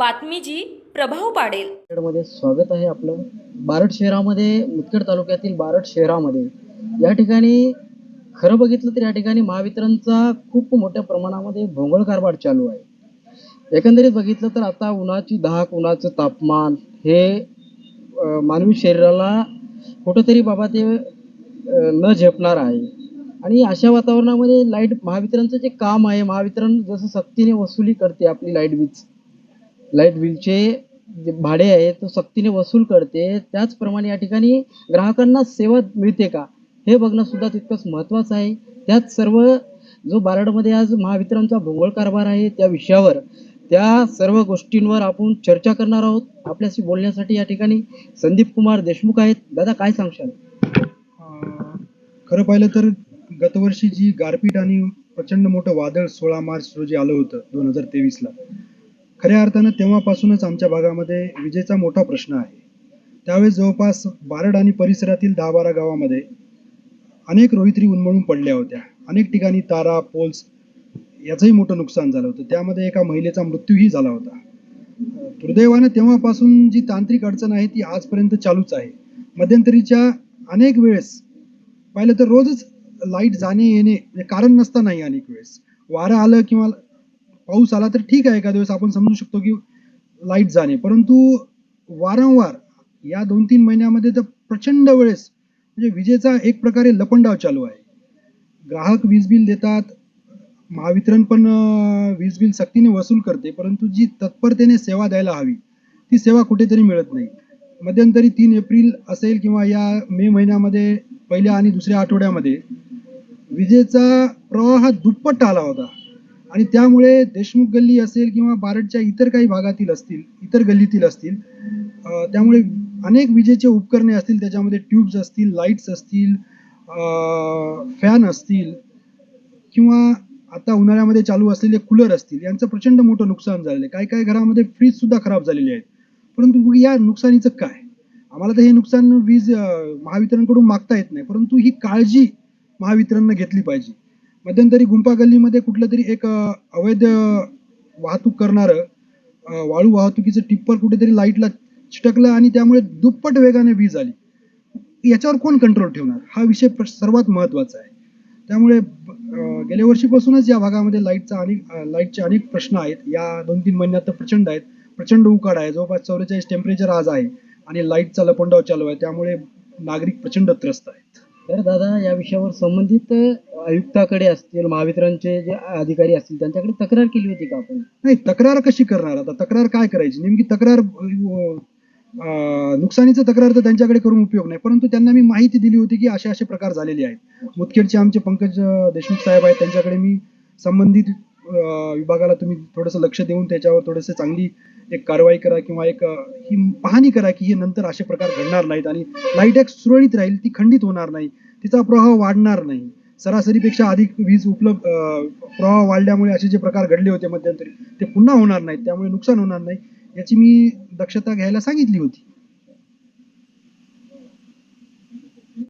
बातमी जी प्रभाव पाडेल. मध्ये स्वागत आहे आपलं. बारड शहरामध्ये मुदखेड तालुक्यातील बारड शहरामध्ये. या ठिकाणी खरं बघितलं तर या ठिकाणी महावितरणचा खूप मोठ्या प्रमाणामध्ये भोंगळ कारभार चालू आहे. एकंदरीत बघितलं तर आता उन्हाची धाक उन्हाचं तापमान हे मानवी शरीराला कुठंतरी बाबा ते न झेपणार आहे. आणि अशा वातावरणामध्ये लाइट महावितरणचं जे काम आहे महावितरण जसं सक्तीने वसुली करते आपली लाइट बिल लाइट बिलचे जे भाडे आहे तो सक्तीने वसूल करते. त्याचप्रमाणे या ठिकाणी ग्राहकांना सेवा मिळते का? हे बघणं सुद्धा तितकंच महत्त्वाचं आहे. त्यात सर्व जो बारडमध्ये आज महावितरणचा भोंगळ कारभार आहे त्या विषयावर त्या सर्व गोष्टींवर आपण चर्चा करणार आहोत. आपल्याशी बोलण्यासाठी या ठिकाणी संदीप कुमार देशमुख आहेत. दादा काय सांगशाल? खरं पाहिलं तर गतवर्षी जी गारपीट आणि प्रचंड मोठं वादळ सोळा मार्च रोजी आलं होतं दोन हजार तेवीसला खऱ्या अर्थानं तेव्हापासूनच आमच्या भागामध्ये विजेचा मोठा प्रश्न आहे. त्यावेळेस जवळपास बारड आणि परिसरातील दहा बारा गावामध्ये अनेक रोहित्री उन्मळून पडल्या होत्या. अनेक ठिकाणी तारा पोल्स याचंही मोठं नुकसान झालं होतं. त्यामध्ये एका महिलेचा मृत्यूही झाला होता. दुर्दैवानं तेव्हापासून जी तांत्रिक अडचण आहे ती आजपर्यंत चालूच आहे. मध्यंतरीच्या अनेक वेळेस पाहिलं तर रोजच लाइट जाणे येणे म्हणजे कारण नसतानाही अनेक वेळेस. वारं आलं किंवा पाऊस आला तर ठीक आहे एका दिवस आपण समजू शकतो की लाइट जाणे. परंतु वारंवार या दोन तीन महिन्यामध्ये तर प्रचंड वेळेस म्हणजे विजेचा एक प्रकारे लपंडाव चालू आहे. ग्राहक वीज बिल देतात महावितरण पण वीज बिल सक्तीने वसूल करते परंतु जी तत्परतेने सेवा द्यायला हवी ती सेवा कुठेतरी मिळत नाही. मध्यंतरी तीन एप्रिल असेल किंवा या मे महिन्यामध्ये पहिल्या आणि दुसऱ्या आठवड्यामध्ये विजेचा प्रवाह दुप्पट आला होता. आणि त्यामुळे देशमुख गल्ली असेल किंवा बारडच्या इतर काही भागातील असतील इतर गल्लीतील असतील त्यामुळे अनेक विजेचे उपकरणे असतील त्याच्यामध्ये ट्यूब्स असतील लाईट्स असतील फॅन असतील किंवा आता उन्हाळ्यामध्ये चालू असलेले कूलर असतील यांचं प्रचंड मोठं नुकसान झालेलं आहे. काही काही घरामध्ये फ्रीज सुद्धा खराब झालेले आहेत. परंतु मग या नुकसानीचं काय? आम्हाला तर हे नुकसान वीज महावितरणकडून मागता येत नाही परंतु ही काळजी महावितरणनं घेतली पाहिजे. मध्यंतरी गुंपा गल्लीमध्ये कुठलं तरी एक अवैध वाहतूक करणारं वाळू वाहतुकीचं टिप्पर कुठेतरी लाईटला चिटकलं आणि त्यामुळे दुप्पट वेगाने वीज आली. याच्यावर कोण कंट्रोल ठेवणार? हा विषय सर्वात महत्त्वाचा आहे. त्यामुळे गेल्या वर्षीपासूनच या भागामध्ये लाईटचा अनेक लाईटचे अनेक प्रश्न आहेत. या दोन तीन महिन्यात तर प्रचंड आहेत. प्रचंड उकाड आहे. जवळपास चौवेचाळीस टेम्परेचर आज आहे आणि लाईटचा लपंडाव चालू आहे. त्यामुळे नागरिक प्रचंड त्रस्त आहेत. तर दादा या विषयावर संबंधित आयुक्ताकडे असतील महावितरणचे जे अधिकारी असतील त्यांच्याकडे तक्रार केली होती का आपण? नाही तक्रार कशी करणार? आता तक्रार काय करायची? नेमकी तक्रार अं, नुकसानीचं तक्रार तर त्यांच्याकडे करून उपयोग नाही परंतु त्यांना मी माहिती दिली होती की असे असे प्रकार झालेले आहेत. मुदखेडचे आमचे पंकज अं, देशमुख साहेब आहेत त्यांच्याकडे मी संबंधित अं, विभागाला तुम्ही थोडंसं लक्ष देऊन त्याच्यावर थोडंसं चांगली एक कारवाई करा किंवा एक ही पाहणी करा की हे नंतर असे प्रकार घडणार नाहीत आणि लाइट एक सुरळीत राहील ती खंडित होणार नाही तिचा प्रवाह वाढणार नाही. सरासरीपेक्षा अधिक वीज उपलब्ध प्रवाह वाढल्यामुळे असे जे प्रकार घडले होते मध्यंतरी ते पुन्हा होणार नाहीत त्यामुळे नुकसान होणार नाही याची मी दक्षता घ्यायला सांगितली होती.